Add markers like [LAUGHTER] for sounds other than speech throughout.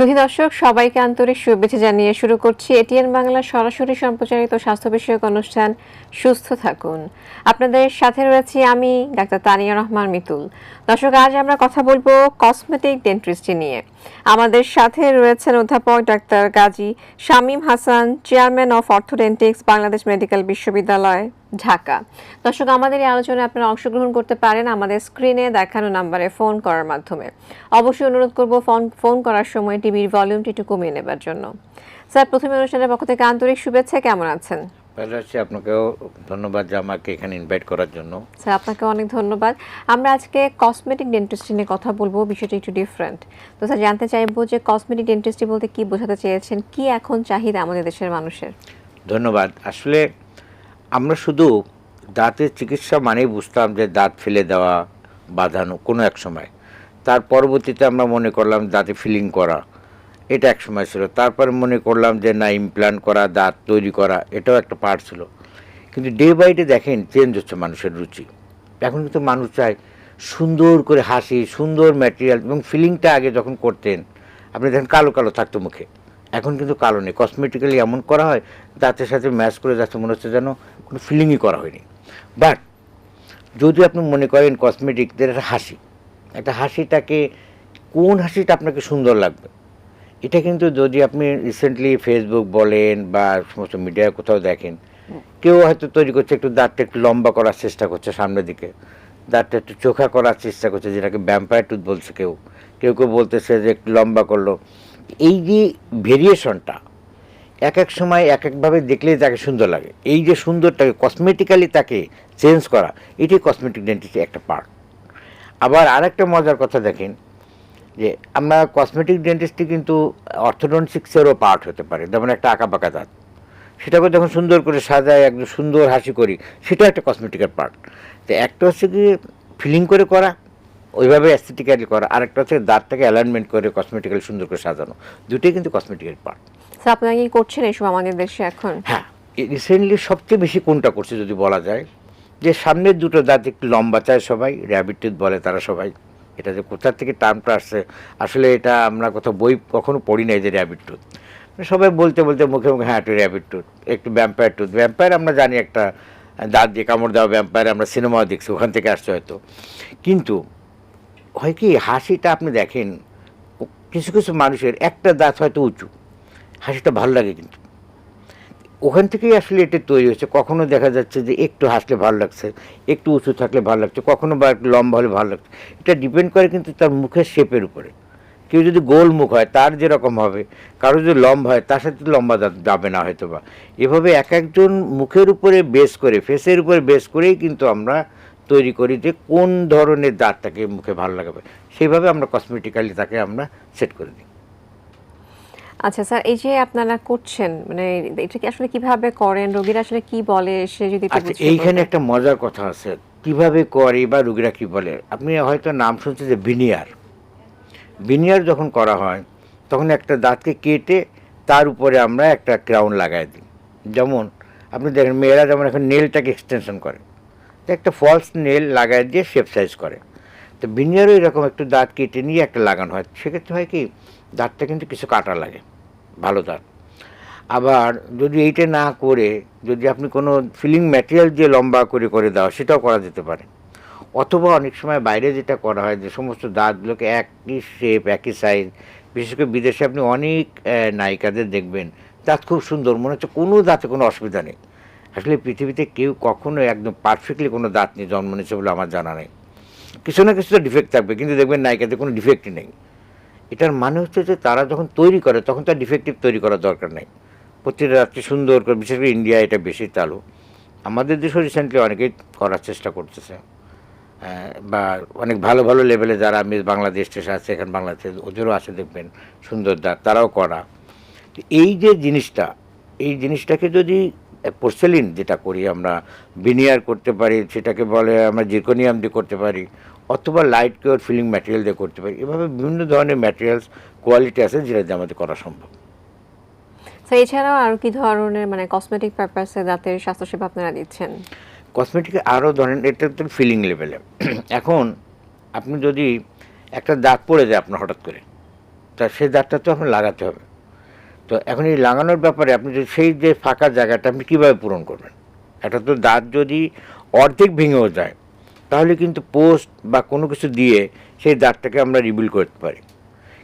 সুধী দর্শক, সবাইকে আন্তরিক শুভেচ্ছা জানিয়ে শুরু করছি এটিএন বাংলা সরাসরি সম্প্রচারিত স্বাস্থ্য বিষয়ক অনুষ্ঠান সুস্থ থাকুন। আপনাদের সাথে রয়েছি আমি ডাক্তার তানিয়া রহমান মিতুল। দর্শক, আজ আমরা কথা বলব কসমেটিক ডেন্টিস্ট্রি নিয়ে। আমাদের সাথে রয়েছেন অধ্যাপক doctor Gazi Shamim Hasan, chairman of orthodontics, Bangladesh medical বিশ্ববিদ্যালয়। ঢাকা। দর্শক আমাদের এই আলোচনায় আপনারা অংশগ্রহণ করতে পারেন আমাদের স্ক্রিনে দেখানো নাম্বারে ফোন করার মাধ্যমে। অবশ্যই অনুরোধ করব ফোন ফোন করার সময় টিভির ভলিউমটি একটু কমিয়ে নেবার জন্য। স্যার প্রথমে অনুষ্ঠানের পক্ষ থেকে আন্তরিক শুভেচ্ছা কেমন আছেন? ভালো আছি আপনাকেও ধন্যবাদ যে আমাকে এখানে ইনভাইট করার জন্য। স্যার আপনাকে অনেক ধন্যবাদ। আমরা আজকে কসমেটিক ডেন্টিস্ট্রি নিয়ে কথা বলব বিষয়টা একটু ডিফারেন্ট তো স্যার জানতে চাইব যে কসমেটিক ডেন্টিস্ট্রি বলতে কি বোঝাতে চেয়েছেন কি এখন চাহিদা আমাদের দেশের মানুষের? ধন্যবাদ। আসলে আমরা শুধু দাঁতের চিকিৎসা মানেই বুঝতাম যে দাঁত ফেলে দেওয়া, বাঁধানো কোনো এক সময়। তার পরবর্তীতে আমরা মনে করলাম দাঁতে ফিলিং করা, এটা এক সময় ছিল। তারপরে মনে করলাম যে না ইমপ্লান্ট করা, দাঁত তৈরি করা, এটাও একটা পার্ট ছিল। কিন্তু ডে বাই ডে দেখেন চেঞ্জ হচ্ছে মানুষের রুচি। এখন কিন্তু মানুষ চায় সুন্দর করে হাসি, সুন্দর ম্যাটেরিয়াল এবং ফিলিংটা আগে যখন করতেন, আপনি দেখেন কালো কালো থাকতো মুখে। এখন কিন্তু কালো নেই। কসমেটিক্যালি এমন করা হয় দাঁতের সাথে ম্যাচ করে যাচ্ছে মনে হচ্ছে যেন কোনো ফিলিংই করা হয়নি। বাট যদি আপনি মনে করেন কসমেটিকদের একটা হাসি একটা হাসিটাকে কোন হাসিটা আপনাকে সুন্দর লাগবে? এটা কিন্তু যদি আপনি রিসেন্টলি ফেসবুক বলেন বা সমস্ত মিডিয়ায় কোথাও দেখেন কেউ হয়তো তৈরি করছে একটু দাঁতটা একটু লম্বা করার চেষ্টা করছে সামনের দিকে। দাঁতটা একটু চোখা করার চেষ্টা করছে যেটাকে ব্যাম্পায়ার টুথ বলছে কেউ। কেউ কেউ বলতেছে যে একটু লম্বা করল। এই যে ভেরিয়েশনটা এক এক সময় এক একভাবে দেখলেই তাকে সুন্দর লাগে। এই যে সুন্দরটাকে কসমেটিক্যালি তাকে চেঞ্জ করা, এটি কসমেটিক ডেন্টিস্ট্রি একটা পার্ট আবার আরেকটা মজার কথা দেখেন, যে আমরা কসমেটিক ডেন্টিস্ট্রি কিন্তু অর্থোডন্টিক্সেরও পার্ট হতে পারে, যেমন একটা আঁকা পাকা দাঁত। সেটাকে যখন সুন্দর করে সাজায় একদম সুন্দর হাসি করি, সেটা একটা কসমেটিকের পার্ট তো একটা হচ্ছে কি ফিলিং করে করা ওইভাবে অ্যাস্থেটিক্যালি করা। আরেকটা হচ্ছে দাঁতটাকে অ্যালাইনমেন্ট করে কসমেটিক্যালি সুন্দর করে সাজানো। দুটোই কিন্তু কসমেটিকের পার্ট স্যার আপনারা কি করছেন এসব আমাদের দেশে এখন? হ্যাঁ। রিসেন্টলি সবচেয়ে বেশি কোনটা করছে যদি বলা যায়? যে সামনের দুটো দাঁত একটু লম্বা চায় সবাই র্যাবিট টুথ বলে তারা সবাই। এটা যে কোথা থেকে টার্মটা আসছে? আসলে এটা আমরা কোথাও বই কখনো পড়ি নাই যে র্যাবিট টুথ সবাই বলতে বলতে মুখে মুখে হ্যাঁ একটু র্যাবিট টুথ একটু ভ্যাম্পায়ার টুথ ভ্যাম্পায়ার আমরা জানি একটা দাঁত দিয়ে কামড় দেওয়া ভ্যাম্পায়ার আমরা সিনেমাও দেখছি ওখান থেকে আসছে হয়তো। কিন্তু হয় কি, হাসিটা আপনি দেখেন, কিছু কিছু মানুষের, একটা দাঁত হয়তো উঁচু, হাসিটা ভালো লাগে কিন্তু। ওখান থেকেই আসলে এটা তৈরি হচ্ছে কখনো দেখা যাচ্ছে যে একটু হাসলে ভালো লাগছে, একটু উঁচু থাকলে ভালো লাগছে, কখনো বা একটু লম্বা হলে ভালো লাগছে। এটা ডিপেন্ড করে কিন্তু তার মুখের শেপের উপরে। কেউ যদি গোল মুখ হয়, তার যেরকম হবে, কারও যদি লম্বা হয়, তার সাথে লম্বা যাবে না হয়তো বা এভাবে এক একজন মুখের উপরে বেস করে ফেসের উপরে বেস করেই কিন্তু আমরা তৈরি করি যে কোন ধরনের দাঁতটাকে মুখে ভালো লাগাবে। সেইভাবে আমরা কসমেটিক্যালি তাকে আমরা সেট করে দিই। আচ্ছা স্যার এই যে আপনারা করছেন মানে এটা কি আসলে কীভাবে করেন? রোগীরা আসলে কি বলে? সে যদি আচ্ছা এইখানে একটা মজার কথা আছে। কীভাবে করে বা রুগীরা কি বলে? আপনি হয়তো নাম শুনছেন যে বিনিয়ার বিনিয়ার যখন করা হয় তখন একটা দাঁতকে কেটে তার উপরে আমরা একটা ক্রাউন লাগাই দিই। যেমন আপনি দেখেন মেয়েরা যেমন এখন নেলটাকে এক্সটেনশন করে। তো একটা ফলস নেল লাগাই দিয়ে শেপ সাইজ করে। তো বিনিয়ারও এরকম একটু দাঁত কেটে নিয়ে একটা লাগানো হয়। সেক্ষেত্রে হয় কি, দাঁতটা কিন্তু কিছু কাটা লাগে, ভালো দাঁত। আবার যদি এইটা না করে, যদি আপনি কোনো ফিলিং ম্যাটেরিয়াল দিয়ে লম্বা করে করে দেওয়া সেটাও করা যেতে পারে। অথবা অনেক সময় বাইরে যেটা করা হয় যে সমস্ত দাঁতগুলোকে একই শেপ একই সাইজ বিশেষ করে বিদেশে আপনি অনেক নায়িকাদের দেখবেন, দাঁত খুব সুন্দর, মনে হচ্ছে কোনো দাঁতে কোনো অসুবিধা নেই। আসলে পৃথিবীতে কেউ কখনো একদম পারফেক্টলি কোনো দাঁত নিয়ে জন্ম নিয়েছে বলে আমার জানা নেই। কিছু না কিছু তো ডিফেক্ট থাকবে, কিন্তু দেখবেন নায়িকাতে কোনো ডিফেক্টই নেই। এটার মানে হচ্ছে যে তারা যখন তৈরি করে, তখন তার ডিফেক্টিভ তৈরি করার দরকার নেই। প্রতিটা রাত্রি সুন্দর করে, বিশেষ করে ইন্ডিয়া এটা বেশি চালু। আমাদের দেশেও রিসেন্টলি অনেকেই করার চেষ্টা করতেছে। বা অনেক ভালো ভালো লেভেলে যারা মিস বাংলাদেশ দেশে আছে, এখানে বাংলাদেশে ওদেরও আছে দেখবেন, সুন্দর দাঁত, তারাও করা। এই যে জিনিসটা, এই জিনিসটাকে যদি পোর্সেলিন যেটা করি আমরা বিনিয়ার করতে পারি সেটাকে বলে আমরা জিরকোনিয়াম দিয়ে করতে পারি অথবা লাইট কিওর ফিলিং ম্যাটেরিয়াল দিয়ে করতে পারি এভাবে বিভিন্ন ধরনের ম্যাটেরিয়ালস কোয়ালিটি আছে যেটা দিয়ে আমাদের করা সম্ভব। স্যার এছাড়াও আর কি ধরনের মানে কসমেটিক পারপাসে দাঁতের স্বাস্থ্যসেবা আপনারা দিচ্ছেন? কসমেটিকে আরও ধরেন এটা তো ফিলিং লেভেলে এখন আপনি যদি একটা দাগ পড়ে যায় আপনার হঠাৎ করে তা সেই দাঁতটা তো আপনার লাগাতে হবে। তো এখন এই লাগানোর ব্যাপারে আপনি যদি সেই যে ফাঁকা জায়গাটা আপনি কীভাবে পূরণ করবেন? একটা তো দাঁত যদি অর্ধেক ভেঙেও যায়, তাহলে কিন্তু পোস্ট বা কোনো কিছু দিয়ে সেই দাঁতটাকে আমরা রিবিল করতে পারি।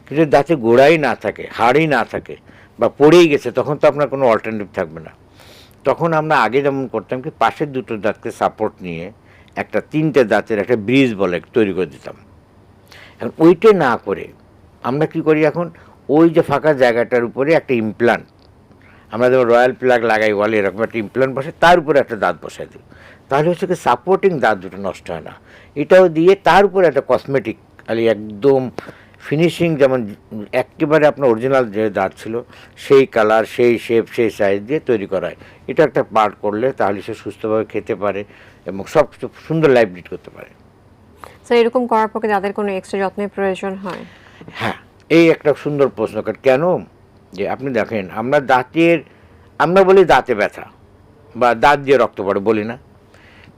কিন্তু দাঁতে গোড়াই না থাকে, হাড়ই না থাকে বা পড়েই গেছে, তখন তো আপনার কোনো অল্টারনেটিভ থাকবে না। তখন আমরা আগে যেমন করতাম কি, পাশের দুটো দাঁতকে সাপোর্ট নিয়ে একটা তিনটে দাঁতের একটা ব্রিজ বলে তৈরি করে দিতাম। এখন ওইটা না করে আমরা কি করি এখন? ওই যে ফাঁকা জায়গাটার উপরে একটা ইমপ্লান্ট আমরা যেমন রয়্যাল প্লাগ লাগাই বলে এরকম একটা ইমপ্লান্ট বসে তার উপরে একটা দাঁত বসাই দিই। তাহলে হচ্ছে কি সাপোর্টিং দাঁত দুটো নষ্ট হয় না। এটাও দিয়ে তার উপরে একটা কসমেটিক খালি একদম ফিনিশিং যেমন একেবারে আপনার অরিজিনাল যে দাঁত ছিল সেই কালার সেই শেপ সেই সাইজ দিয়ে তৈরি করা হয়। এটা একটা পার্ট করলে তাহলে সে সুস্থভাবে খেতে পারে এবং সব কিছু সুন্দর লাইফ লিড করতে পারে। তো এরকম করার পক্ষে কি তাদের কোনো এক্সট্রা যত্নের প্রয়োজন হয়? হ্যাঁ। এই একটা সুন্দর প্রশ্ন কেন? যে আপনি দেখেন, আমরা দাঁতের, আমরা বলি দাঁতে ব্যথা, বা দাঁত দিয়ে রক্ত পড়ে, বলি না।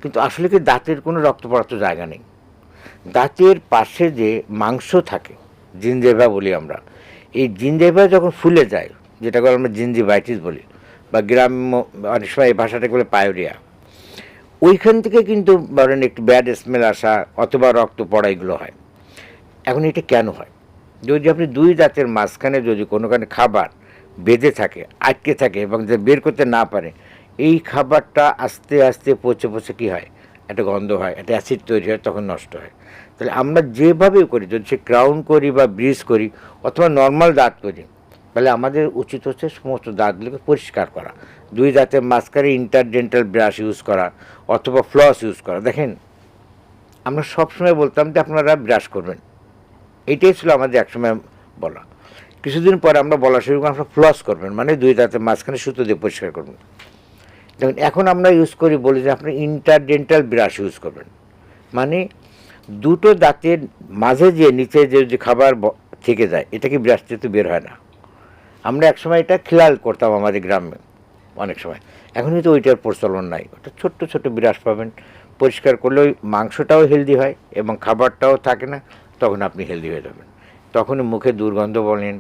কিন্তু আসলে কি দাঁতের কোনো রক্ত পড়ার তো জায়গা নেই? দাঁতের পাশে যে মাংস থাকে জিনজেভা বলি আমরা, এই জিনজেভা যখন ফুলে যায়, যেটাকে আমরা জিনজিভাইটিস বলি, বা গ্রাম্য, অনেক সময় এই ভাষাটাকে বলে পায়োরিয়া, ওইখান থেকে কিন্তু ধরেন একটু ব্যাড স্মেল আসা, অথবা রক্ত পড়া এগুলো হয়। এখন এটা কেন হয়? যদি আপনি দুই দাঁতের মাঝখানে যদি কোনোখানে খাবার বেঁধে থাকে, আটকে থাকে এবং যে বের করতে না পারে, এই খাবারটা আস্তে আস্তে পচে পচে কী হয়? একটা গন্ধ হয়, একটা অ্যাসিড তৈরি হয়, তখন নষ্ট হয়। তাহলে আমরা যেভাবে করি, যদি সে ক্রাউন করি বা ব্রিজ করি অথবা নর্মাল দাঁত করি, তাহলে আমাদের উচিত হচ্ছে সমস্ত দাঁতগুলোকে পরিষ্কার করা। দুই দাঁতের মাঝখানে ইন্টারডেন্টাল ব্রাশ ইউজ করা অথবা ফ্লস ইউজ করা। দেখেন, আমরা সবসময় বলতাম যে আপনারা ব্রাশ করবেন। এটাই ছিল আমাদের একসময় বলা। কিছুদিন পরে আমরা বলা শুরু করলাম আপনারা ফ্লস করবেন মানে দুই দাঁতের মাঝখানে সুতো দিয়ে পরিষ্কার করবেন দেখুন, এখন আমরা ইউজ করি বলি যে আপনি ইন্টারডেন্টাল ব্রাশ ইউজ করবেন। মানে দুটো দাঁতের মাঝে যে নিচে যে যে খাবার থেকে যায়, এটা কি ব্রাশ দিয়ে তো বের হয় না। আমরা একসময় এটা খেয়াল করতাম আমাদের গ্রামে, অনেক সময়। এখন কিন্তু ওইটার প্রচলন নাই। ওটা ছোট্ট ছোট্ট ব্রাশ পাবেন। পরিষ্কার করলে ওই মাংসটাও হেলদি হয় এবং খাবারটাও থাকে না। তখন আপনি হেলদি হয়ে যাবেন। তখন মুখে দুর্গন্ধ বলেন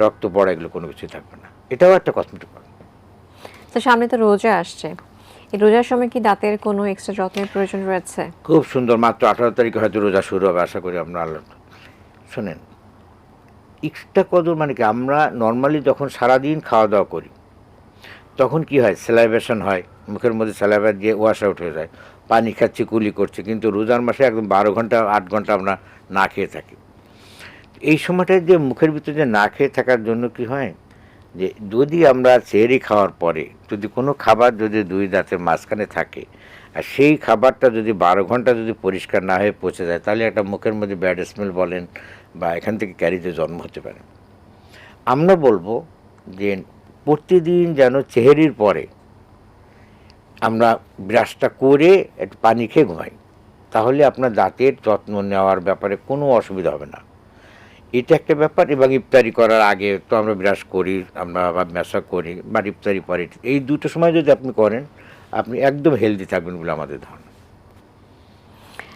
রক্ত পড়া এগুলো কোনো কিছু থাকবে না। এটাও একটা কসমেটিক তো সামনে তো রোজা আসছে। এই রোজার সময় কি দাঁতের কোনো এক্সট্রা যত্নের প্রয়োজন রয়েছে? খুব সুন্দর মাত্র আঠারো তারিখে হয়তো রোজা শুরু হবে আশা করি আপনার আল্লাহ। শোনেন এক্সট্রা কদর মানে কি? আমরা নর্মালি যখন সারাদিন খাওয়া দাওয়া করি তখন কি হয়? স্যালাইভেশন হয়। মুখের মধ্যে স্যালাইভার দিয়ে ওয়াশ আউট হয়ে যায়। পানি খাচ্ছি কুলি করছে কিন্তু রোজার মাসে একদম বারো ঘণ্টা আট ঘণ্টা আমরা না খেয়ে থাকি। এই সময়টায় যে মুখের ভিতরে যে না খেয়ে থাকার জন্য কি হয়? যে যদি আমরা চেরি খাওয়ার পরে যদি কোনো খাবার যদি দুই দাঁতের মাঝখানে থাকে, আর সেই খাবারটা যদি বারো ঘণ্টা যদি পরিষ্কার না হয়ে পচে যায়, তাহলে একটা মুখের মধ্যে ব্যাড স্মেল বলেন বা এখান থেকে ক্যারিতে জন্ম হতে পারে। আমরা বলব যে প্রতিদিন যেন চেহারির পরে আমরা ব্রাশটা করে একটু পানি খেয়ে ঘুমাই। তাহলে আপনার দাঁতের যত্ন নেওয়ার ব্যাপারে কোনো অসুবিধা হবে না। এটা একটা ব্যাপার এবং ইফতারি করার আগে তো আমরা ব্রাশ করি আমরা মেশা করি বা ইফতারি পরে। এই দুটো সময় যদি আপনি করেন আপনি একদম হেলদি থাকবেন বলে আমাদের ধারণা।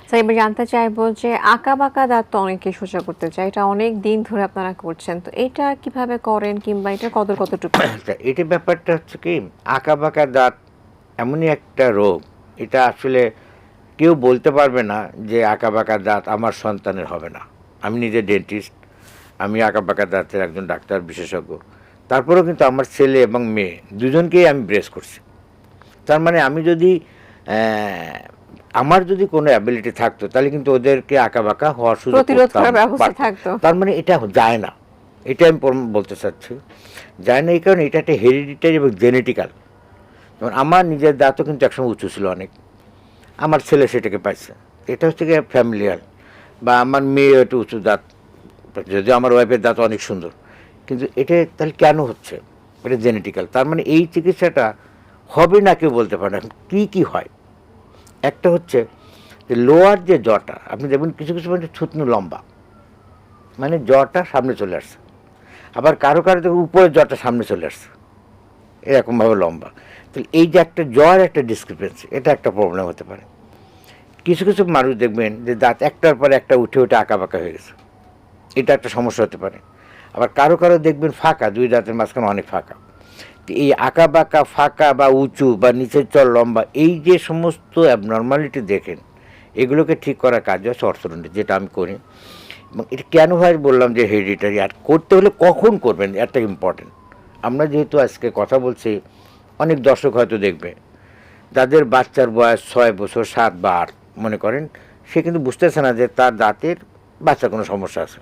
তো এবার জানতে চাইব যে আঁকা বাঁকা দাঁত তো অনেকে সোজা করতে চায় এটা অনেক দিন ধরে আপনারা করছেন। তো এটা কীভাবে করেন কিংবা এটা কত কতটুকু? [COUGHS] এটা ব্যাপারটা হচ্ছে কি আঁকা বাঁকা দাঁত এমনই একটা রোগ এটা আসলে কেউ বলতে পারবে না যে আঁকা বাঁকা দাঁত আমার সন্তানের হবে না। আমি নিজে ডেন্টিস্ট আমি আঁকা বাঁকা দাঁতের একজন ডাক্তার বিশেষজ্ঞ। তারপরেও কিন্তু আমার ছেলে এবং মেয়ে দুজনকেই আমি ব্রেস করছি। তার মানে আমি যদি আমার যদি কোনো অ্যাবিলিটি থাকতো তাহলে কিন্তু ওদেরকে আঁকা বাঁকা হওয়ার সুযোগ। তার মানে এটা যায় না। এটা আমি বলতে চাচ্ছি। যায় না এই কারণে এটা একটা হেরিডিটারি এবং জেনেটিক্যাল যেমন আমার নিজের দাঁতও কিন্তু একসময় উঁচু ছিল অনেক। আমার ছেলে সেটাকে পাইছে। এটা হচ্ছে গিয়ে ফ্যামিলিয়াল বা আমার মেয়ে একটু উঁচু দাঁত। যদিও আমার ওয়াইফের দাঁত অনেক সুন্দর। কিন্তু এটা তাহলে কেন হচ্ছে? এটা জেনেটিক্যাল তার মানে এই চিকিৎসাটা হবে না কেউ বলতে পারে না। কী কী হয়? একটা হচ্ছে যে লোয়ার যে জটা, আপনি দেখবেন কিছু কিছু মানে থুতনু লম্বা। মানে জটা সামনে চলে আসছে। আবার কারও কারও দেখবেন উপরের জটা সামনে চলে আসছে। এরকমভাবে লম্বা। তাহলে এই যে একটা জ্বর, একটা ডিসক্রিপেন্সি এটা একটা প্রবলেম হতে পারে। কিছু কিছু মানুষ দেখবেন যে দাঁত একটার পর একটা উঠে উঠে আঁকা বাঁকা হয়ে গেছে। এটা একটা সমস্যা হতে পারে। আবার কারও কারও দেখবেন ফাঁকা, দুই দাঁতের মাঝখানে অনেক ফাঁকা। এই আঁকা বাঁকা ফাঁকা বা উঁচু বা নিচের চল লম্বা, এই যে সমস্ত অ্যাবনর্মালিটি দেখেন, এগুলোকে ঠিক করার কাজ হচ্ছে অর্থদণ্ড যেটা আমি করি। এবং এটা কেন হয় বললাম যে হেরিটারি আর করতে হলে কখন করবেন একটা ইম্পর্টেন্ট আমরা যেহেতু আজকে কথা বলছি অনেক দর্শক হয়তো দেখবে। যাদের বাচ্চার বয়স ছয় বছর, সাত বা আট, মনে করেন। সে কিন্তু বুঝতেছে না যে তার দাঁতের বাচ্চার কোনো সমস্যা আছে।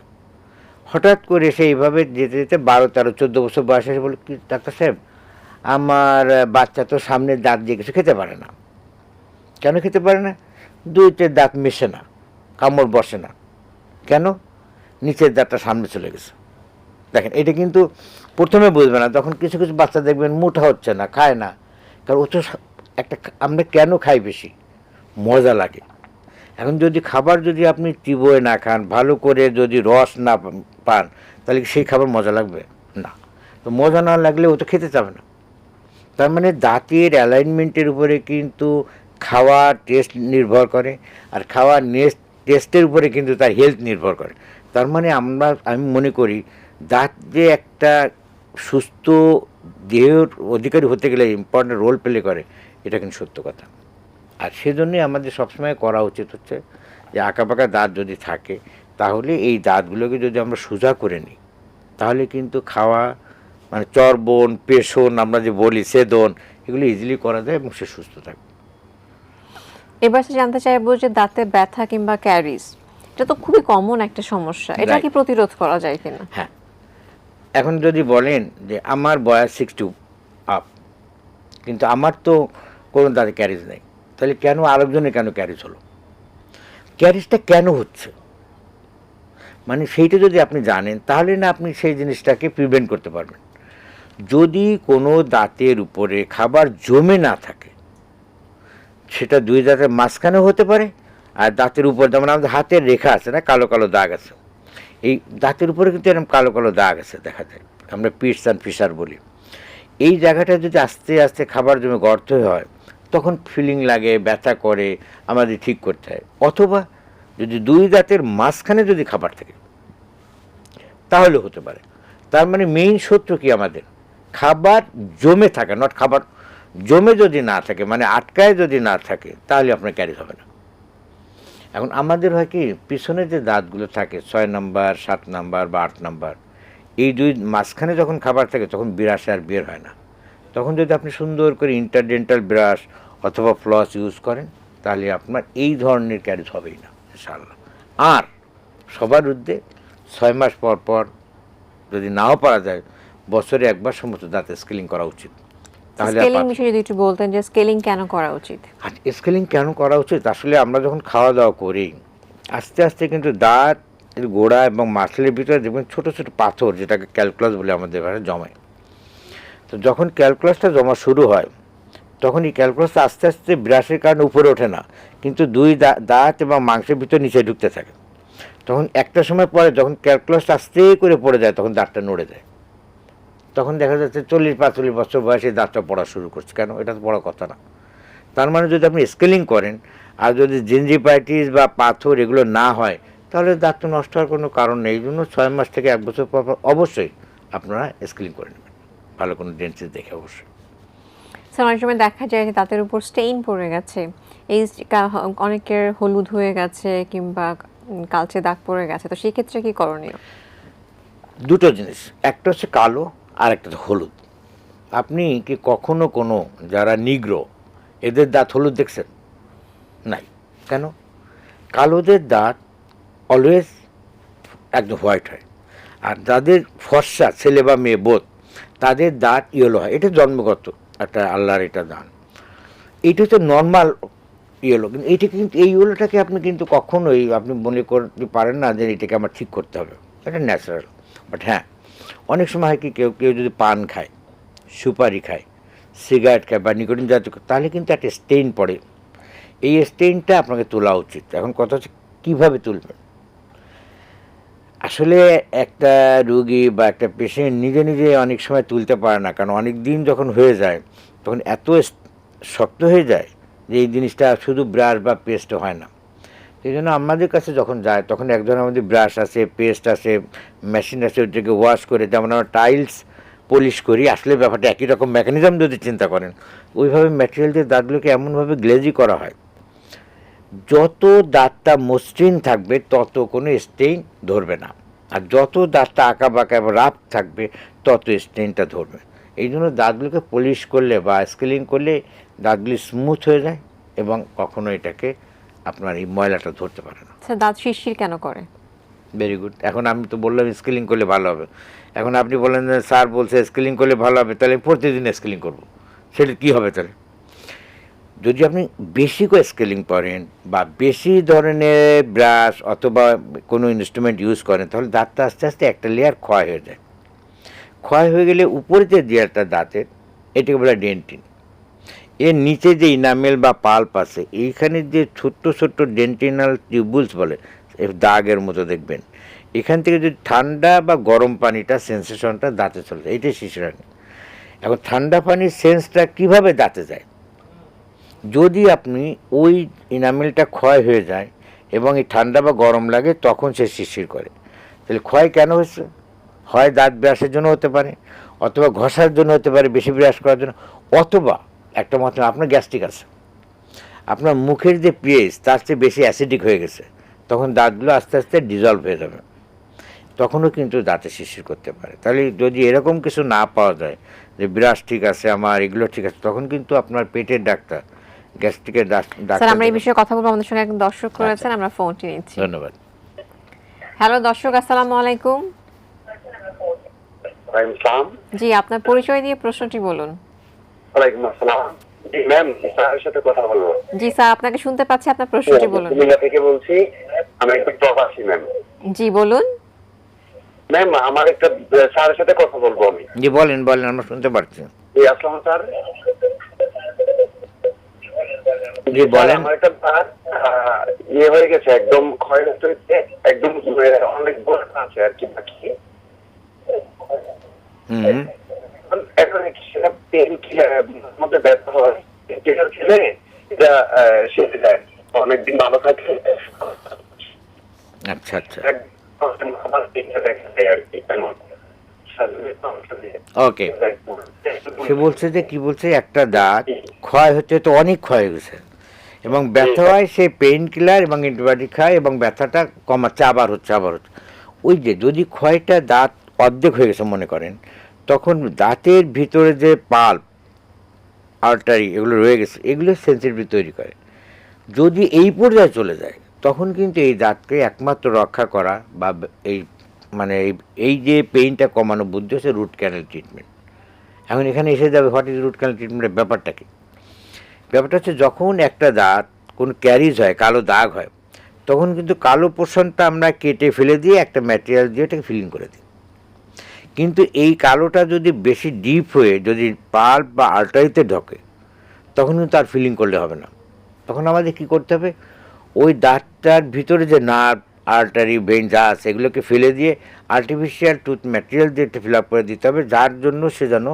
হঠাৎ করে সে এইভাবে যেতে যেতে বারো, তেরো, চোদ্দ বছর বয়স এসে বলে, কি ডাক্তার সাহেব, আমার বাচ্চা তো সামনের দাঁত দিয়ে কিছু খেতে পারে না। কেন খেতে পারে না? দুইটা দাঁত মেশে না, কামড় বসে না। কেন? নিচের দাঁতটা সামনে চলে গেছে। দেখেন, এটা কিন্তু প্রথমে বুঝবে না তখন কিছু কিছু বাচ্চা দেখবেন মোটা হচ্ছে না, খায় না। কারণ ও তো একটা আমরা কেন খাই বেশি? মজা লাগে। এখন যদি খাবার যদি আপনি চিবোয় না খান, ভালো করে যদি রস না পান তাহলে সেই খাবার মজা লাগবে না। তো মজা না লাগলে ও তো খেতে চাবে না। তার মানে দাঁতের অ্যালাইনমেন্টের উপরে কিন্তু খাওয়ার টেস্ট নির্ভর করে, আর খাওয়ার নেস্ট টেস্টের উপরে কিন্তু তার হেলথ নির্ভর করে। তার মানে আমরা আমি মনে করি, দাঁত যে একটা সুস্থ দেহের অধিকারী হতে গেলে ইম্পর্টেন্ট রোল প্লে করে এটা কিন্তু সত্য কথা। আর সেজন্যই আমাদের সবসময় করা উচিত হচ্ছে যে আঁকাবাঁকা দাঁত যদি থাকে তাহলে এই দাঁতগুলোকে যদি আমরা সোজা করে নিই তাহলে কিন্তু খাওয়া মানে চর্বণ পেশন আমরা যে বলি সেদন এগুলো ইজিলি করা যায় এবং সে সুস্থ থাকবে। এবার সে জানতে চাইব যে দাঁতে ব্যথা কিংবা ক্যারিজ এটা তো খুবই কমন একটা সমস্যা এটা কি প্রতিরোধ করা যায় কিনা? হ্যাঁ এখন যদি বলেন যে আমার বয়স সিক্সটি আপ কিন্তু আমার তো কোনো দাঁতে ক্যারিজ নেই, তাহলে কেন আরেকজনের কেন ক্যারিজ হলো? ক্যারিজটা কেন হচ্ছে? মানে সেইটা যদি আপনি জানেন, তাহলে না আপনি সেই জিনিসটাকে প্রিভেন্ট করতে পারবেন। যদি কোনো দাঁতের উপরে খাবার জমে না থাকে, সেটা দুই দাঁতের মাঝখানেও হতে পারে, আর দাঁতের উপর যেমন আমাদের হাতের রেখা আছে না, কালো কালো দাগ আছে এই দাঁতের উপরে কিন্তু এরকম কালো কালো দাগ আছে, দেখা যায়। আমরা পিটস অ্যান্ড ফিসার বলি। এই জায়গাটা যদি আস্তে আস্তে খাবার জমে গর্ত হয়, তখন ফিলিং লাগে, ব্যথা করে, আমাদের ঠিক করতে হয়। অথবা যদি দুই দাঁতের মাঝখানে যদি খাবার থাকে, তাহলে হতে পারে। তার মানে মেইন শত্রু কি আমাদের? খাবার জমে থাকে নট খাবার জমে যদি না থাকে মানে আটকায় যদি না থাকে, তাহলে আপনার ক্যারি হবে না। এখন আমাদের হয় কি, পিছনে যে দাঁতগুলো থাকে, ছয় নাম্বার, সাত নাম্বার বা আট নাম্বার, এই দুই মাঝখানে যখন খাবার থাকে, তখন বিরাস আর বের হয় না। তখন যদি আপনি সুন্দর করে ইন্টারডেন্টাল ব্রাশ অথবা ফ্লস ইউজ করেন, তাহলে আপনার এই ধরনের ক্যারিজ হবেই না ইনশাল্লাহ আর সবার ঊর্ধ্বে ছয় মাস পর পর যদি নাও পারা যায়, বছরে একবার সমস্ত দাঁতে স্কেলিং করা উচিত। তাহলে স্কেলিং পা- বিষয়ে যদি একটু বলতেন যে স্কেলিং কেন করা উচিত? স্কেলিং কেন করা উচিত? আসলে আমরা যখন খাওয়া দাওয়া করি আস্তে আস্তে কিন্তু দাঁত গোড়া এবং মাসলের ভিতরে দেখবেন ছোট ছোট পাথর যেটাকে ক্যালকুলাস বলে আমাদের ভাষায় জমায়। তো যখন ক্যালকুলাসটা জমা শুরু হয় তখন এই ক্যালকুলাসটা আস্তে আস্তে ব্রাশের কারণে উপরে ওঠে না কিন্তু দুই দাঁত এবং মাংসের ভিতর নিচে ঢুকতে থাকে। তখন একটা সময় পরে যখন ক্যালকুলাসটা আস্তে করে পড়ে যায় তখন দাঁতটা নড়ে যায়। তখন দেখা যাচ্ছে চল্লিশ পাঁচচল্লিশ বছর বয়সে দাঁতটা পড়া শুরু করছে। কেন? এটা তো বড় কথা না। তার মানে যদি আপনি স্কেলিং করেন আর যদি জিঞ্জিপাইটিস বা পাথর এগুলো না হয় তাহলে দাঁত তো নষ্ট হওয়ার কোনো কারণ নেই। এই জন্য ছয় মাস থেকে এক বছর পর অবশ্যই আপনারা স্কেলিং করে নেবেন। ভালো কোনো ডেন্টিস্ট দেখে অবশ্যই। স্যার অনেক সময় দেখা যায় যে দাঁতের উপর স্টেইন পড়ে গেছে। এই অনেকের হলুদ হয়ে গেছে কিংবা কালচে দাগ পড়ে গেছে। তো সেই ক্ষেত্রে কি করণীয়? দুটো জিনিস। একটা হচ্ছে কালো আর একটা হলুদ। আপনি কি কখনো কোনো যারা নিগ্র, এদের দাঁত হলুদ দেখছেন? নাই। কেন? কালোদের দাঁত অলওয়েজ একদম হোয়াইট হয়। আর যাদের ফর্সা ছেলে বা মেয়ে বোধ তাদের দাঁত ইয়েলো হয়। এটা জন্মগত একটা আল্লাহর এটা দান। এইটা হচ্ছে নর্মাল ইয়েলো কিন্তু এইটা কিন্তু, এই ইয়েলোটাকে আপনি কিন্তু কখনোই, আপনি মনে করতে পারেন না যে এটাকে আমার ঠিক করতে হবে। এটা ন্যাচারাল বাট হ্যাঁ অনেক সময় হয় কি, কেউ কেউ যদি পান খায়, সুপারি খায়, সিগারেট খায় বা নিকোটিন জাতীয়, তাহলে কিন্তু একটা স্টেইন পড়ে। এই স্টেইনটা আপনাকে তোলা উচিত। এখন কথা হচ্ছে কীভাবে তুলবেন? আসলে একটা রুগী বা একটা পেশেন্ট নিজে নিজে অনেক সময় তুলতে পারে না, কারণ অনেক দিন যখন হয়ে যায়, তখন এত শক্ত হয়ে যায় যে এই জিনিসটা শুধু ব্রাশ বা পেস্ট হয় না। এই জন্য আমাদের কাছে যখন যায়, তখন এক ধরনের আমাদের ব্রাশ আছে পেস্ট আছে মেশিন আছে, ওইটাকে ওয়াশ করে যেমন আমরা টাইলস পলিশ করি, আসলে ব্যাপারটা একই রকম মেকানিজম যদি চিন্তা করেন, ওইভাবে ম্যাটেরিয়াল দিয়ে দাঁতগুলোকে এমনভাবে গ্লেজি করা হয়। যত দাঁতটা মসৃণ থাকবে, তত কোনো স্টেইন ধরবে না। আর যত দাঁতটা আঁকা বাঁকা এবং রাফ থাকবে, তত স্টেইনটা ধরবে। এই জন্য দাঁতগুলোকে পলিশ করলে বা স্কেলিং করলে দাঁতগুলি স্মুথ হয়ে যায় এবং কখনো এটাকে আপনার এই ময়লাটা ধরতে পারে না। আচ্ছা দাঁত শিরশির কেন করে? ভেরি গুড এখন আমি তো বললাম স্কেলিং করলে ভালো হবে। এখন আপনি বললেন যে স্যার বলছে স্কেলিং করলে ভালো হবে তাহলে প্রতিদিন স্কেলিং করব। সেটা কী হবে তাহলে? যদি আপনি বেশি করে স্কেলিং করেন বা বেশি ধরনের ব্রাশ অথবা কোনো ইনস্ট্রুমেন্ট ইউজ করেন তাহলে দাঁতটা আস্তে আস্তে একটা লেয়ার ক্ষয় হয়ে যায়। ক্ষয় হয়ে গেলে উপরে যে লেয়ারটা দাঁতের এটাকে বলে ডেন্টিন এর নিচে যে ইনামেল বা পাল্প আছে, এইখানে যে ছোট্ট ছোট্ট ডেন্টিনাল টিউবুলস বলে দাগের মতো দেখবেন। এখান থেকে যদি ঠান্ডা বা গরম পানিটা, সেন্সেশনটা দাঁতে চলে যায়। এটাই শিশুরানি এখন ঠান্ডা পানির সেন্সটা কীভাবে দাঁতে যায়? যদি আপনি ওই ইনামেলটা ক্ষয় হয়ে যায় এবং এই ঠান্ডা বা গরম লাগে, তখন সে শিরশির করে। তাহলে ক্ষয় কেন হয়েছে হয় দাঁত ব্রাশের জন্য হতে পারে, অথবা ঘষার জন্য হতে পারে, বেশি ব্রাশ করার জন্য, অথবা একটা মাত্র আপনার গ্যাস্ট্রিক আছে। আপনার মুখের যে পিএইচ তার চেয়ে বেশি অ্যাসিডিক হয়ে গেছে। তখন দাঁতগুলো আস্তে আস্তে ডিজলভ হয়ে যাবে। তখনও কিন্তু দাঁতে শিশির করতে পারে। তাহলে যদি এরকম কিছু না পাওয়া যায় যে ব্রাশ ঠিক আছে আমার এগুলো ঠিক আছে তখন কিন্তু আপনার পেটের ডাক্তার গ্যাস্ট্রিকের ডাক্তার আমরা এই বিষয়ে কথা বলব। আমাদের সঙ্গে একজন দর্শক করেছেন আমরা ফোনটি নিচ্ছি। ধন্যবাদ। হ্যালো দর্শক আসসালামু আলাইকুম। জি আপনার পরিচয় দিয়ে প্রশ্নটি বলুন। ওয়ালাইকুম আসসালাম। জি ম্যাম স্যারের সাথে কথা বলব। জি স্যার আপনাকে শুনতে পাচ্ছি আপনার প্রশ্নটি বলুন। কুমিল্লা থেকে বলছি আমি একটু প্রবাসী ম্যাম জি বলুন। ম্যাম আমার একটা স্যারের সাথে কথা বলব আমি। জি বলেন বলেন আমরা শুনতে পারছি। জি আসসালাম স্যার। জি বলেন। আমার একটা আহ, ইয়ে হয়ে গেছে একদম ক্ষয় নষ্ট হয়েছে একদম আহ, অনেক বড় আছে আর কি বাকি। হুম। এখন সেটা পেন মধ্যে ব্যথা হয় যেটা খেলে এটা সেরে যায়। অনেকদিন ভালো থাকে। আচ্ছা আচ্ছা। ওকে সে বলছে যে কি বলছে? একটা দাঁত ক্ষয় হচ্ছে তো অনেক ক্ষয় হয়ে গেছে এবং ব্যথা হয় সে পেইন কিলার এবং অ্যান্টিবায়োটিক খায় এবং ব্যথাটা কমাচ্ছে আবার হচ্ছে আবার হচ্ছে। ওই যে যদি ক্ষয়টা দাঁত অর্ধেক হয়ে গেছে মনে করেন দাঁতের ভিতরে যে পাল্প আর্টারি, এগুলো রয়ে গেছে, এগুলো সেন্সিটিভ তৈরি করে। যদি এই পর্যায়ে চলে যায়, তখন কিন্তু এই দাঁতকে একমাত্র রক্ষা করা বা এই মানে এই- যে পেইনটা কমানো বুদ্ধি হচ্ছে রুট ক্যানেল ট্রিটমেন্ট এখন এখানে এসে যাবে হোয়াট ইজ রুট ক্যানেল ট্রিটমেন্টের ব্যাপারটা কি? ব্যাপারটা হচ্ছে যখন একটা দাঁত কোনো ক্যারিজ হয়, কালো দাগ হয়, তখন কিন্তু কালো পোর্শনটা আমরা কেটে ফেলে দিয়ে একটা ম্যাটেরিয়াল দিয়ে এটাকে ফিলিং করে দিই। কিন্তু এই কালোটা যদি বেশি ডিপ হয়ে যদি পাল্প বা আর্টারিতে ঢকে, তখন কিন্তু আর ফিলিং করলে হবে না। তখন আমাদের কি করতে হবে? ওই দাঁতটার ভিতরে যে নার্ভ আর্টারি ভেন যা আছে, এগুলোকে ফেলে দিয়ে আর্টিফিশিয়াল টুথ ম্যাটেরিয়াল দিয়ে ফিল আপ করে দিতে হবে, যার জন্য সে যেন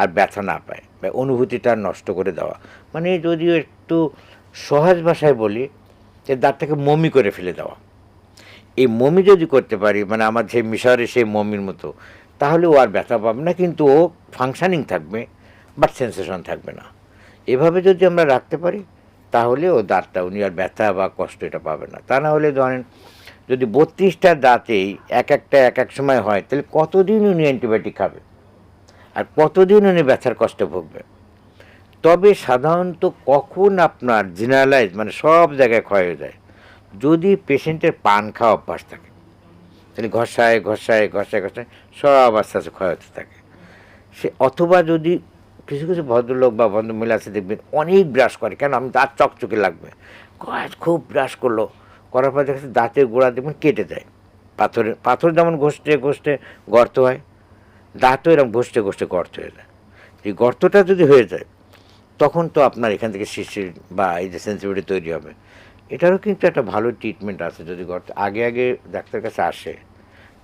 আর ব্যথা না পায় বা অনুভূতিটা নষ্ট করে দেওয়া। মানে যদিও একটু সহজ ভাষায় বলি, যে দাঁতটাকে মমি করে ফেলে দেওয়া। এই মমি যদি করতে পারি মানে আমার যে মিশরে সেই মমির মতো তাহলে ও আর ব্যথা পাবে না, কিন্তু ও ফাংশানিং থাকবে বাট সেন্সেশন থাকবে না। এভাবে যদি আমরা রাখতে পারি, তাহলে ও দাঁতটা, উনি আর ব্যথা বা কষ্ট এটা পাবে না। তা না হলে ধরেন, যদি বত্রিশটা দাঁতেই এক একটা, এক এক সময় হয়, তাহলে কতদিন উনি অ্যান্টিবায়োটিক খাবে? আর কতদিন উনি ব্যথার কষ্ট ভুগবে? তবে সাধারণত কখন আপনার জেনারেলাইজ মানে সব জায়গায় ক্ষয় হয়ে যায়। যদি পেশেন্টের পান খাওয়া অভ্যাস থাকে তাহলে ঘষায় ঘষায় ঘষায় ঘষায় সব আস্তে আস্তে ক্ষয় হতে থাকে। সে অথবা যদি কিছু কিছু ভদ্রলোক বা ভদ্রমহিলা আছে দেখবেন অনেক ব্রাশ করে, কেন আমি দাঁত চকচকে লাগবে। খুব ব্রাশ করল, করার পর দেখা যাচ্ছে দাঁতের গোড়া দেখবেন কেটে যায়। পাথরে, পাথর যেমন ঘষতে ঘষতে গর্ত হয়, দাঁতও এরকম ঘষতে ঘষতে গর্ত হয়ে যায়। এই গর্তটা যদি হয়ে যায়, তখন তো আপনার এখান থেকে শিশির বা এই যে সেন্সিটিভিটি তৈরি হবে। এটারও কিন্তু একটা ভালো ট্রিটমেন্ট আছে যদি আগে আগে ডাক্তার কাছে আসে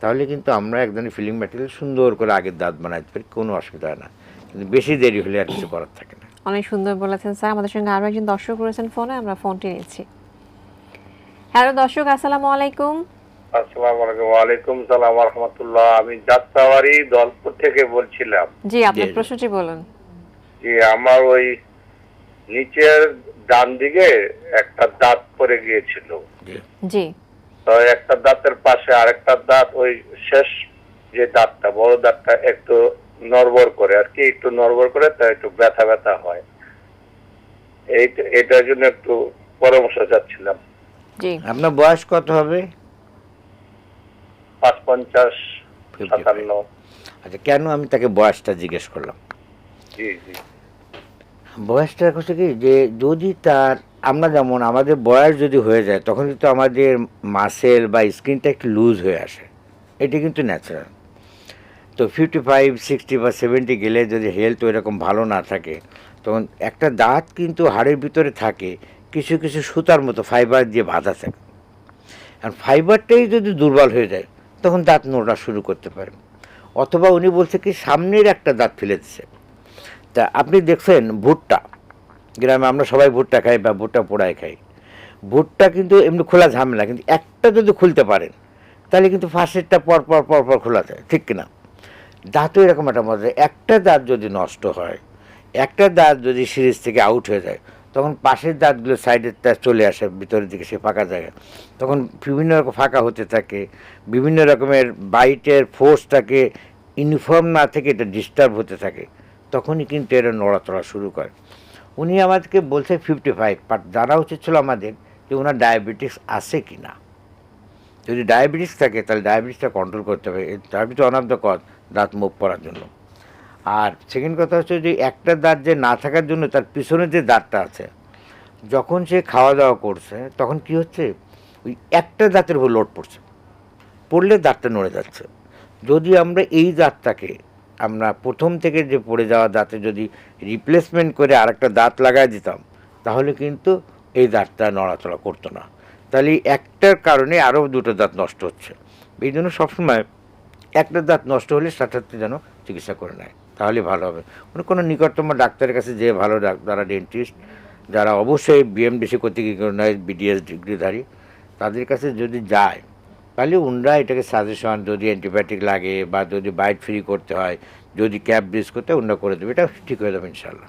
তাহলে কিন্তু আমরা এক ধরনের ফিলিং ম্যাটেরিয়াল সুন্দর করে আগের দাঁত বানাইতে পারি কোনো অসুবিধা হয় না। কিন্তু বেশি দেরি হলে আর কিছু করার থাকে না। অনেক সুন্দর বলেছেন স্যার। আমাদের সঙ্গে আরও একজন দর্শক রয়েছেন ফোনে আমরা ফোনটি নিচ্ছি। হ্যালো দর্শক আসসালামু আলাইকুম। আসসালামু আলাইকুম। ওয়ালাইকুম সালাম রহমতুল্লাহ। আমি যাত্রাবাড়ি দলপুর থেকে বলছিলাম। জি আপনার জি। প্রশ্নটি বলুন। যে আমার ওই নিচের ডান দিকে একটা দাঁত পড়ে গিয়েছিল। জি। জি। তো একটা দাঁতের পাশে আরেকটা দাঁত ওই শেষ যে দাঁতটা বড় দাঁতটা একটু নড়বড় করে আর কি একটু নড়বড় করে তা একটু ব্যথা ব্যথা হয়। এই এটার জন্য একটু পরামর্শ চাচ্ছিলাম। জি। আপনার বয়স কত হবে? পাঁচ পঞ্চাশ সাতান্ন। আচ্ছা কেন আমি তাকে বয়সটা জিজ্ঞেস করলাম? জি জি। বয়সটা হচ্ছে কি যে যদি তার, আমরা যেমন আমাদের বয়স যদি হয়ে যায়, তখন কিন্তু আমাদের মাসেল বা স্কিনটা একটু লুজ হয়ে আসে। এটি কিন্তু ন্যাচারাল তো ফিফটি ফাইভ সিক্সটি বা সেভেন্টি গেলে যদি হেলথ এরকম ভালো না থাকে, তখন একটা দাঁত কিন্তু হাড়ের ভিতরে থাকে, কিছু কিছু সুতার মতো ফাইবার দিয়ে বাঁধা থাকে। আর ফাইবারটাই যদি দুর্বল হয়ে যায়, তখন দাঁত নোড়া শুরু করতে পারে। অথবা উনি বলছে কি, সামনের একটা দাঁত ফেলে দিচ্ছে তা আপনি দেখছেন ভুট্টা। গ্রামে আমরা সবাই ভুট্টা খাই বা ভুট্টা পোড়ায় খাই। ভুট্টা কিন্তু এমনি খোলা ঝামেলা, কিন্তু একটা যদি খুলতে পারেন, তাহলে কিন্তু ফাঁসেরটা পর পর পর পর খোলা যায়, ঠিক কিনা? দাঁতও এরকম একটা মজা, একটা দাঁত যদি নষ্ট হয়, একটা দাঁত যদি সিরিজ থেকে আউট হয়ে যায়, তখন পাশের দাঁতগুলো সাইডেরটা চলে আসে, ভিতরের দিকে সে ফাঁকা জায়গা তখন বিভিন্ন রকম ফাঁকা হতে থাকে, বিভিন্ন রকমের বাইটের ফোর্সটাকে ইউনিফর্ম না থেকে এটা ডিস্টার্ব হতে থাকে। তখনই কিন্তু এরা নড়াচড়া শুরু করে। উনি আমাদেরকে বলছে ফিফটি ফাইভ বাট জানা উচিত ছিল আমাদের যে ওনার ডায়াবেটিস আছে কি না যদি ডায়াবেটিস থাকে, তাহলে ডায়াবেটিসটা কন্ট্রোল করতে হবে। Diabetes one of the cause দাঁত মুভ করার জন্য। আর সেকেন্ড কথা হচ্ছে যে একটা দাঁত যে না থাকার জন্য তার পিছনে যে দাঁতটা আছে, যখন সে খাওয়া দাওয়া করছে, তখন কি হচ্ছে? ওই একটা দাঁতের উপর লোড পড়ছে। পড়লে দাঁতটা নড়ে যাচ্ছে। যদি আমরা এই দাঁতটাকে আমরা প্রথম থেকে যে পড়ে যাওয়া দাঁতে যদি রিপ্লেসমেন্ট করে আরেকটা দাঁত লাগাই দিতাম, তাহলে কিন্তু এই দাঁতটা নড়াচড়া করতো না। তাহলে একটার কারণে আরও দুটো দাঁত নষ্ট হচ্ছে। এই জন্য সবসময় একটা দাঁত নষ্ট হলে সাথে যেন চিকিৎসা করে নেয়, তাহলে ভালো হবে। মানে কোনো নিকটতম ডাক্তারের কাছে যে ভালো যারা ডেন্টিস্ট যারা অবশ্যই বিএমডিসি কর্তৃক বিডিএস ডিগ্রিধারী তাদের কাছে যদি যায় তাহলে উনরা এটাকে সাজেশন যদি অ্যান্টিবায়োটিক লাগে বা যদি বাইট ফ্রি করতে হয় যদি ক্যাব ব্রিজ করতে হয়, করে দেবে। এটা ঠিক হয়ে যাবে ইনশাল্লাহ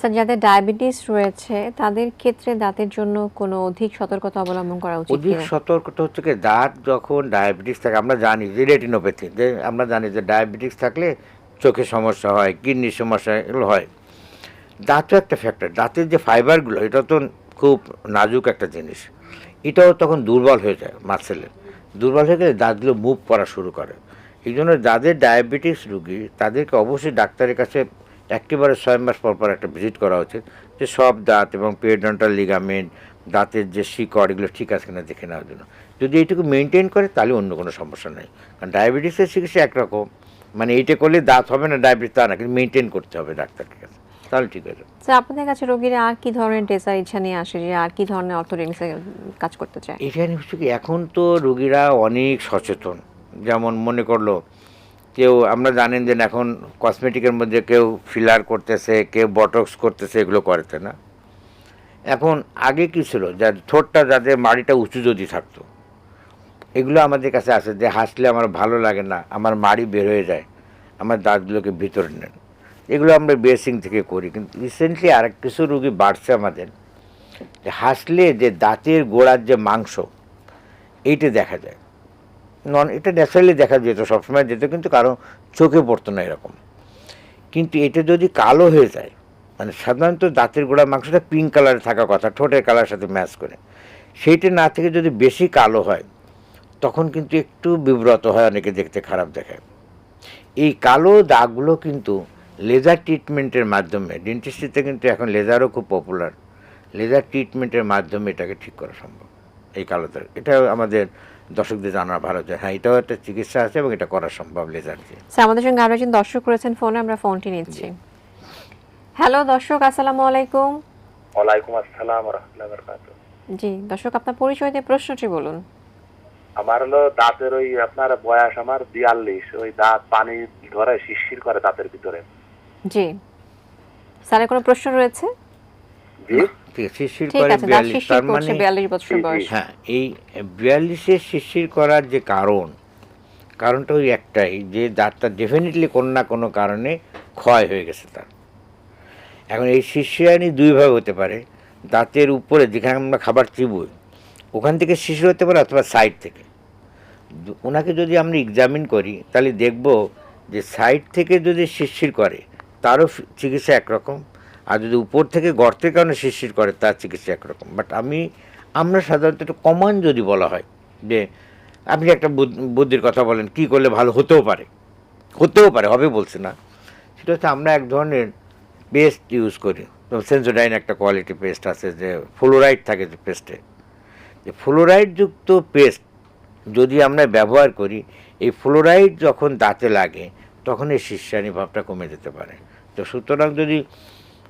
স্যার যাদের ডায়াবেটিস রয়েছে তাদের ক্ষেত্রে দাঁতের জন্য কোনো অধিক সতর্কতা অবলম্বন করা উচিত অধিক সতর্কতা হচ্ছে কি দাঁত যখন ডায়াবেটিস থাকে আমরা জানি যে রেটিনোপ্যাথি যে আমরা জানি যে ডায়াবেটিস থাকলে চোখে সমস্যা হয় কিডনির সমস্যা এগুলো হয়। দাঁতও একটা ফ্যাক্টর দাঁতের যে ফাইবারগুলো এটা তো খুব নাজুক একটা জিনিস। এটাও তখন দুর্বল হয়ে যায় মাসেলের দুর্বল হয়ে গেলে দাঁতগুলো মুভ করা শুরু করে। এই জন্য যাদের ডায়াবেটিস রুগী, তাদেরকে অবশ্যই ডাক্তারের কাছে একেবারে ছয় মাস পর পর একটা ভিজিট করা উচিত যে সব দাঁত এবং পেডন্টাল লিগামেন্ট দাঁতের যে শিকড়, এগুলো ঠিক আছে কিনা দেখে নেওয়ার জন্য। যদি এইটুকু মেনটেন করে, তাহলে অন্য কোনো সমস্যা নেই। কারণ ডায়াবেটিসের চিকিৎসা একরকম। মানে এইটা করলে দাঁত হবে না ডায়াবেটিস তা না, কিন্তু মেনটেন করতে হবে ডাক্তারের কাছে তাহলে ঠিক যাবে। স্যার আপনাদের কাছে রোগীরা আর কি ধরনের ডেসার ইচ্ছা নিয়ে আসে যে আর কি ধরনের অর্থোডেন্সের কাজ করতে চায়? এখানে হচ্ছে কি এখন তো রুগীরা অনেক সচেতন। যেমন মনে করল কেউ আমরা জানেন যে এখন কসমেটিকের মধ্যে কেউ ফিলার করতেছে কেউ বটক্স করতেছে এগুলো করতে না? এখন আগে কি ছিল যা ঠোঁটটা যাদের মাড়িটা উঁচু যদি থাকতো এগুলো আমাদের কাছে আছে যে হাসলে আমার ভালো লাগে না আমার মাড়ি বের হয়ে যায় আমার দাঁতগুলোকে ভিতরে নেন। এগুলো আমরা বেসিং থেকে করি। কিন্তু রিসেন্টলি আরেক কিছু রুগী বাড়ছে আমাদের। যে হাসলে যে দাঁতের গোড়ার যে মাংস, এইটা দেখা যায়। নন, এটা ন্যাচারালি দেখা যেত, সবসময় যেত, কিন্তু কারও চোখে পড়তো না এরকম। কিন্তু এটা যদি কালো হয়ে যায় মানে সাধারণত দাঁতের গোড়ার মাংসটা পিঙ্ক কালারে থাকা কথা, ঠোঁটের কালার সাথে ম্যাচ করে। সেইটা না থেকে যদি বেশি কালো হয়, তখন কিন্তু একটু বিব্রত হয়, অনেকে দেখতে খারাপ দেখায়। এই কালো দাগগুলো কিন্তু লেজার ট্রিটমেন্টের মাধ্যমে ডেন্টিস্ট্রিতে কিন্তু এখন লেজারও খুব পপুলার লেজার ট্রিটমেন্টের মাধ্যমে এটাকে ঠিক করা সম্ভব। এই কালো দাগ এটা আমাদের দর্শকদের জানা ভালো যে হ্যাঁ এটাও একটা চিকিৎসা আছে এবং এটা করা সম্ভব লেজার দিয়ে। আমাদের সঙ্গে আরও একজন দর্শক রয়েছেন ফোনে আমরা ফোনটি নিচ্ছি। হ্যালো দর্শক আসসালামু আলাইকুম। ওয়ালাইকুম আসসালাম রহমতুল্লাহ বরকাত জি দর্শক আপনার পরিচয় দিয়ে প্রশ্নটি বলুন। আমার হলো দাঁতের ওই আপনার বয়স আমার বিয়াল্লিশ ওই দাঁত পানি ধরে শিরশির করে দাঁতের ভিতরে। জি। স্যারের কোনো প্রশ্ন রয়েছে? করে বিয়াল্লিশ তার মানে বছর। বয়স। হ্যাঁ এই বিয়াল্লিশের শিরশির করার যে কারণ কারণটা ওই একটাই যে দাঁতটা ডেফিনেটলি কোনো না কোনো কারণে ক্ষয় হয়ে গেছে তার। এখন এই দুইভাবে হতে পারে দাঁতের উপরে যেখানে আমরা খাবার চিবুই ওখান থেকে শিশির হতে পারে অথবা সাইড থেকে। ওনাকে যদি আমরা এক্সামিন করি তাহলে দেখব যে সাইড থেকে যদি শিরশির করে তারও চিকিৎসা একরকম। আর যদি উপর থেকে গর্তের কারণে শিরশির করে, তার চিকিৎসা একরকম। বাট আমি, আমরা সাধারণত একটু কমন যদি বলা হয়, যে আপনি একটা বুদ- বুদ্ধির কথা বলেন, কি করলে ভালো হতেও পারে। হতেও পারে, হবে বলছে না। সেটা হচ্ছে আমরা এক ধরনের পেস্ট ইউজ করি। সেন্সোডাইন একটা কোয়ালিটি পেস্ট আছে, যে ফ্লোরাইড থাকে যে পেস্টে যে ফ্লোরাইডযুক্ত পেস্ট যদি আমরা ব্যবহার করি, এই ফ্লোরাইড যখন দাঁতে লাগে, তখন এই শীর্ষানি ভাবটা কমে যেতে পারে। তো সুতরাং যদি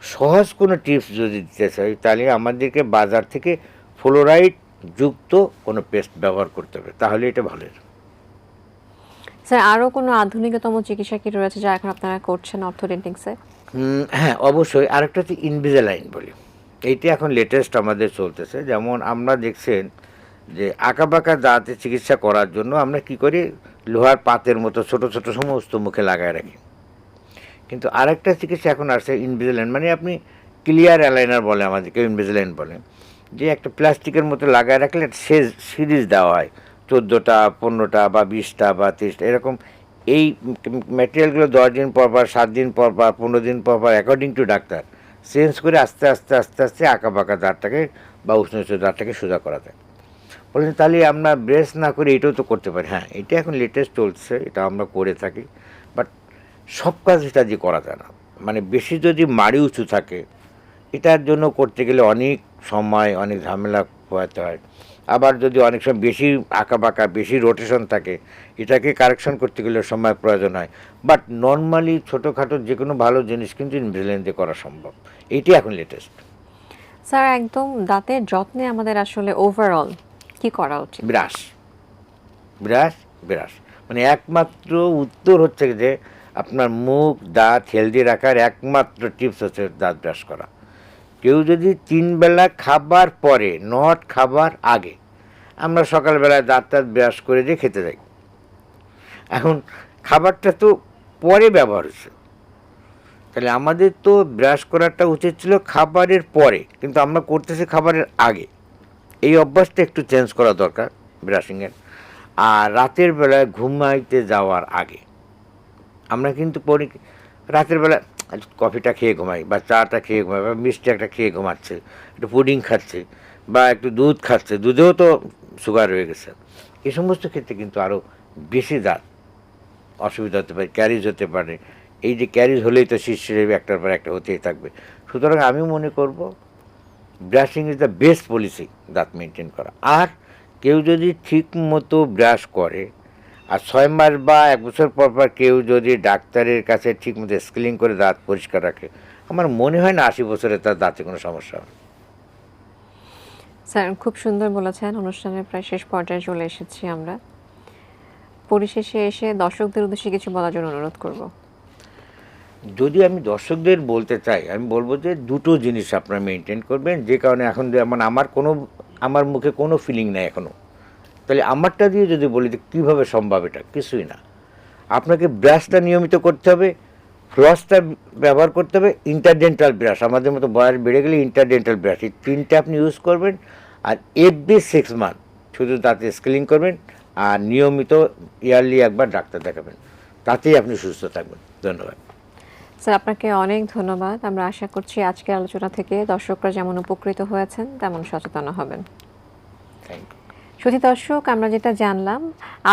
সহজ কোনো টিপস যদি দিতে চাই তাহলে আমাদেরকে বাজার থেকে ফ্লোরাইড যুক্ত কোনো পেস্ট ব্যবহার করতে হবে তাহলে এটা ভালো। স্যার আরও কোনো আধুনিকতম চিকিৎসা কি রয়েছে যা এখন আপনারা করছেন অর্থোডেন্টিক্সে? হুম, হ্যাঁ অবশ্যই। আরেকটা হচ্ছে ইনভিজালাইন বলি। এইটি এখন লেটেস্ট আমাদের চলতেছে। যেমন আমরা দেখছেন যে আঁকা আঁকাবাঁকা দাঁতে চিকিৎসা করার জন্য আমরা কি করি লোহার পাতের মতো ছোট ছোট সমস্ত মুখে লাগায় রাখি। কিন্তু আরেকটা চিকিৎসা এখন আসছে ইনভিজিলাইন মানে আপনি ক্লিয়ার অ্যালাইনার বলে আমাদেরকে ইনভিজিলাইন বলে, যে একটা প্লাস্টিকের মতো লাগায় রাখলে একটা সিরিজ দেওয়া হয়, চোদ্দোটা, পনেরোটা বা বিশটা বা তিরিশটা, এরকম এই ম্যাটেরিয়ালগুলো দশ দিন পর পর, সাত দিন পর পর, পনেরো দিন পর পর অ্যাকর্ডিং টু ডাক্তার চেঞ্জ করে আস্তে আস্তে আস্তে আস্তে আঁকা বাঁকা দাঁতটাকে বা উষ্ণ উষ্ণ দাঁতটাকে সোজা করা যায়। বলছেন তাহলে আমরা ব্রেস না করে এটাও তো করতে পারি। হ্যাঁ এটা এখন লেটেস্ট চলছে, এটা আমরা করে থাকি। সব কাজ এটা দিয়ে করা যায় না। মানে বেশি যদি মাড়ি উঁচু থাকে এটার জন্য করতে গেলে অনেক সময় অনেক ঝামেলা পোহাতে হয়। আবার যদি অনেক সময় বেশি আঁকা বাঁকা বেশি রোটেশন থাকে এটাকে কারেকশন করতে গেলে সময় প্রয়োজন হয়। বাট নর্মালি ছোটোখাটো যে কোনো ভালো জিনিস কিন্তু ইনভিজিলেন্স দিয়ে করা সম্ভব। এটি এখন লেটেস্ট স্যার একদম দাঁতের যত্নে আমাদের আসলে ওভারঅল কি করা উচিত? ব্রাশ। ব্রাশ? ব্রাশ। মানে একমাত্র উত্তর হচ্ছে যে আপনার মুখ, দাঁত হেলদি রাখার একমাত্র টিপস হচ্ছে দাঁত ব্রাশ করা। কেউ যদি তিন বেলা খাবার পরে নট খাবার আগে, আমরা সকালবেলায় দাঁত টাত ব্রাশ করে দিয়ে খেতে যাই। এখন খাবারটা তো পরে ব্যবহার হচ্ছে। তাহলে আমাদের তো ব্রাশ করাটা উচিত ছিল খাবারের পরে, কিন্তু আমরা করতেছি খাবারের আগে। এই অভ্যাসটা একটু চেঞ্জ করা দরকার ব্রাশিংয়ের আর রাতের বেলায় ঘুমাইতে যাওয়ার আগে। আমরা কিন্তু পরি, রাতের বেলা কফিটা খেয়ে ঘুমাই, বা চাটা খেয়ে ঘুমাই, বা মিষ্টি একটা খেয়ে ঘুমাচ্ছে, একটু পুডিং খাচ্ছে, বা একটু দুধ খাচ্ছে, দুধেও তো সুগার হয়ে গেছে। এ সমস্ত ক্ষেত্রে কিন্তু আরও বেশি দাঁত অসুবিধা হতে পারে ক্যারিজ হতে পারে। এই যে ক্যারিজ হলেই তো শিশির একটার পর একটা হতেই থাকবে। সুতরাং আমি মনে করব brushing is the best policy দাঁত মেনটেন করা। আর কেউ যদি ঠিক মতো ব্রাশ করে আর ছয় মাস বা এক বছর পর পর কেউ যদি ডাক্তারের কাছে ঠিক মতো স্কেলিং করে দাঁত পরিষ্কার রাখে আমার মনে হয় না আশি বছরে তার দাঁতে কোনো সমস্যা হবে। স্যার খুব সুন্দর বলেছেন অনুষ্ঠানের প্রায় শেষ পর্যায়ে চলে এসেছি আমরা। পরিশেষে এসে দর্শকদের উদ্দেশ্যে কিছু বলার জন্য অনুরোধ করব। যদি আমি দর্শকদের বলতে চাই আমি বলব যে দুটো জিনিস আপনারা মেনটেন করবেন যে কারণে এখন যেমন আমার কোনো আমার মুখে কোনো ফিলিং নেই এখনও তাহলে আমারটা দিয়ে যদি বলি যে কীভাবে সম্ভব এটা? কিছুই না। আপনাকে ব্রাশটা নিয়মিত করতে হবে ফ্লসটা ব্যবহার করতে হবে ইন্টারডেন্টাল ব্রাশ আমাদের মতো বয়স বেড়ে গেলে ইন্টারডেন্টাল ব্রাশ এই তিনটে আপনি ইউজ করবেন আর এভরি সিক্স মান্থ শুধু তাতে স্কেলিং করবেন আর নিয়মিত ইয়ারলি একবার ডাক্তার দেখাবেন। তাতেই আপনি সুস্থ থাকবেন। ধন্যবাদ। স্যার আপনাকে অনেক ধন্যবাদ। আমরা আশা করছি আজকের আলোচনা থেকে দর্শকরা যেমন উপকৃত হয়েছেন তেমন সচেতন হবেন। থ্যাংক ইউ সুধী দর্শক, আমরা যেটা জানলাম,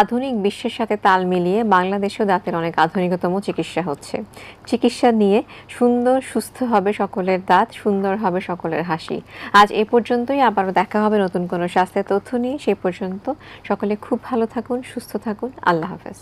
আধুনিক বিশ্বের সাথে তাল মিলিয়ে বাংলাদেশেও দাঁতের অনেক আধুনিকতম চিকিৎসা হচ্ছে। চিকিৎসা নিয়ে সুন্দর, সুস্থ হবে সকলের দাঁত, সুন্দর হবে সকলের হাসি। আজ এ পর্যন্তই, আবারও দেখা হবে নতুন কোনো স্বাস্থ্যের তথ্য নিয়ে। সেই পর্যন্ত সকলে খুব ভালো থাকুন, সুস্থ থাকুন। আল্লাহ হাফেজ।